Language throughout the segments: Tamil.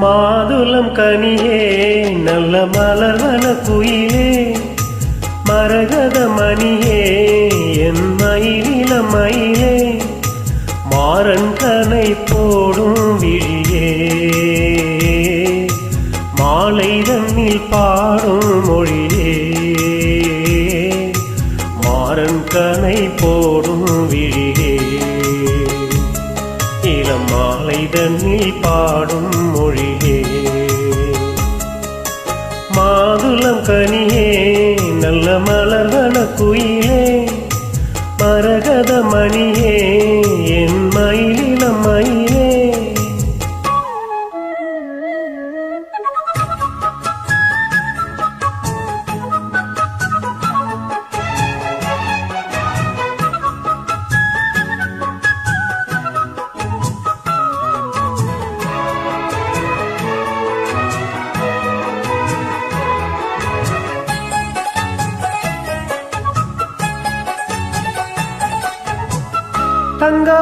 மாதுளம் கனியே நல்ல மலர் மலர்வன குயிலே. மரகத மணியே என் மயிலில மயிலே. மாறன் கனை போடும் விழியே. மாலை தண்ணில் பாடும் மொழியே. மாறன் கனை போடும் விழியே. இளம் மாலை தண்ணில் பாடும் மொழி மரகத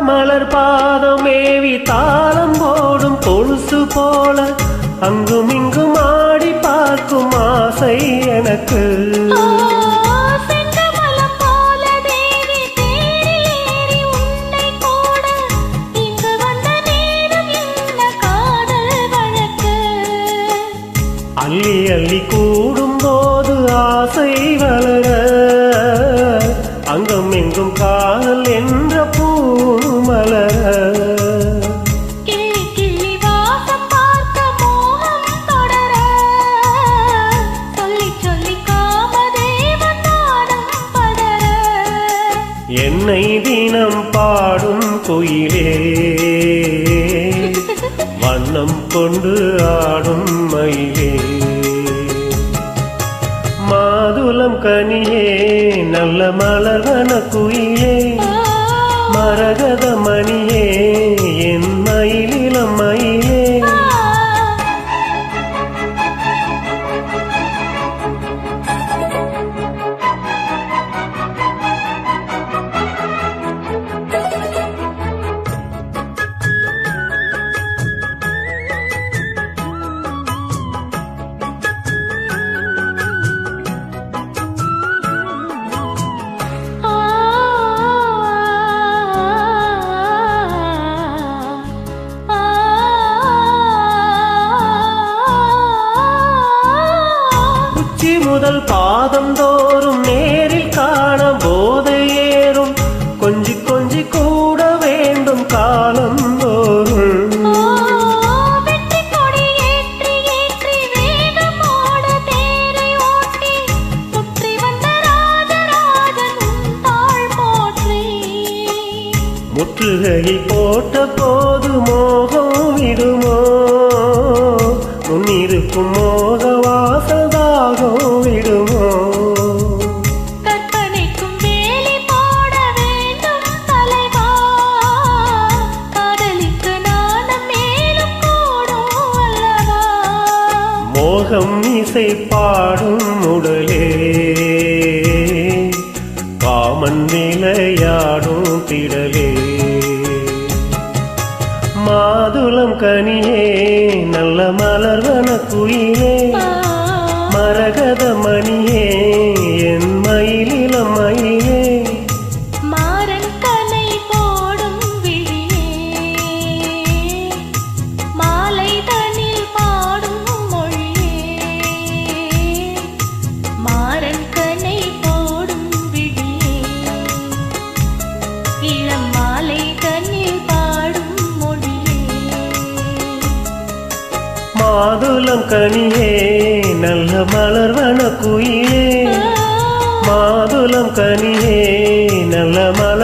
மலர் பாதம் மேவி தாளம் போடும் கொலுசு போல அங்கும் இங்கும் ஆடி பார்க்கும் ஆசை எனக்கு. அள்ளி அள்ளி கூடும் போது ஆசை வளர அங்கும் இங்கும் காதல் என்ற தினம் பாடும் குயிலே. வண்ணம் கொண்டு ஆடும் மயிலே. மாதுளம் கனியே நல்ல மலர்வன குயிலே. மரகதம முதல் பாதம் தோறும் நேரில் காண போதை ஏறும். கொஞ்சி கொஞ்சி கூட வேண்டும் காலம் தோறும். முற்றுகையை போட்ட போது மோகம் விடுமோ? முன்னிருக்கும் மோக வாசதாகம் மோகம் இசை பாடும் உடலே. காமன் விளையாடும் திடலே. மாதுளம் கனியே நல்ல மலர்வன குயிலே. மாதுளம் கனியே நல்ல மலர்வன குயிலே. மாதுளம் கனியே நல்ல மலர்வன